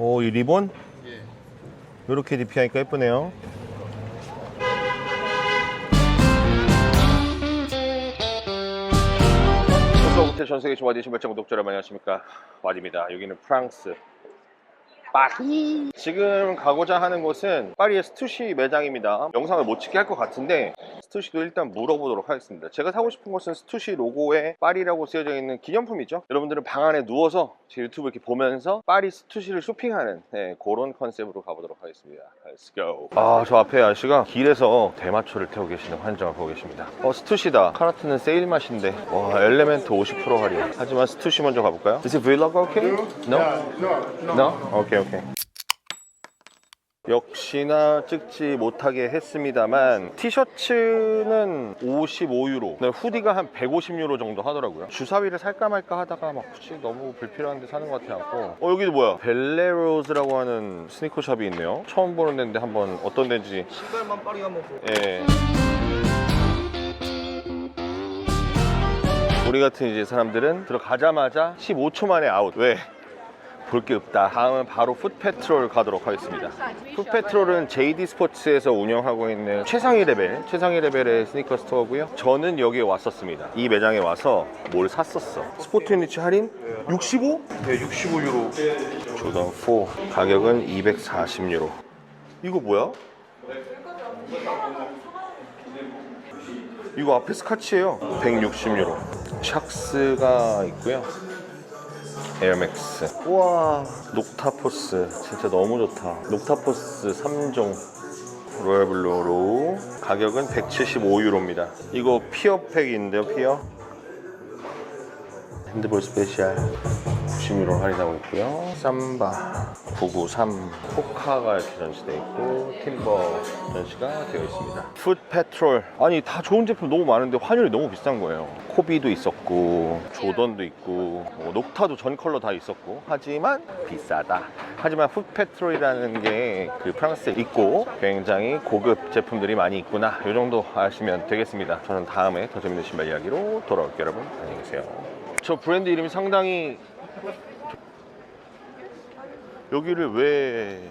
오, 이 리본? 이렇게 DP하니까 예쁘네요. 호텔 전 세계 와디 신발장 구독자 여러분 안녕하십니까 와디입니다 여기는 프랑스 파리 지금 가고자 하는 곳은 파리의 스투시 매장입니다. 영상을 못 찍게 할 것 같은데 스투시도 일단 물어보도록 하겠습니다. 제가 사고 싶은 것은 스투시 로고에 파리라고 쓰여져 있는 기념품이죠. 여러분들은 방 안에 누워서 제 유튜브 이렇게 보면서 파리 스투시를 쇼핑하는 네, 그런 컨셉으로 가보도록 하겠습니다. Let's go. 아저 앞에 아저씨가 길에서 대마초를 태우고 계시는 환정을 보고 계십니다. 어 스투시다. 카라트는 세일 맛인데. 와 엘레멘트 50% 할인. 하지만 스투시 먼저 가볼까요? Is it vlog okay? No? No? 오케이 오케이 역시나 찍지 못하게 했습니다만 티셔츠는 55유로. 네, 후디가 한 150유로 정도 하더라고요. 주사위를 살까 말까 하다가 막 굳이 너무 불필요한데 사는 것 같아갖고. 어 여기도 뭐야? 벨레로즈라고 하는 스니커샵이 있네요. 처음 보는 데인데 한번 어떤 데인지. 신발만 파리 한번 보고. 예. 우리 같은 이제 사람들은 들어가자마자 15초 만에 아웃. 왜? 볼 게 없다. 다음은 바로 풋페트롤 가도록 하겠습니다. 풋페트롤은 JD 스포츠에서 운영하고 있는 최상위 레벨, 최상위 레벨의 스니커 스토어고요. 저는 여기에 왔었습니다. 이 매장에 와서 뭘 샀었어. 스포트 유니츠 할인 65? 네 65유로 조던 4 가격은 240유로. 이거 뭐야? 이거 앞에 스카치예요. 160유로. 샥스가 있고요. 에어맥스. 우와, 녹타포스. 진짜 너무 좋다. 녹타포스 3종. 로얄블루로 가격은 175유로입니다. 이거 피어팩인데요, 피어. 핸드볼 스페셜 90유로 할인하고 있고요. 삼바 993 포카가 이렇게 전시되어 있고 팀버 전시가 되어 있습니다. 풋 페트롤 아니 다 좋은 제품 너무 많은데 환율이 너무 비싼 거예요. 코비도 있었고 조던도 있고 뭐 녹타도 전 컬러 다 있었고 하지만 비싸다. 하지만 풋 페트롤이라는 게 그 프랑스에 있고 굉장히 고급 제품들이 많이 있구나. 이 정도 아시면 되겠습니다. 저는 다음에 더 재밌는 신발 이야기로 돌아올게요, 여러분. 안녕히 계세요. 저 브랜드 이름이 상당히 여기를 왜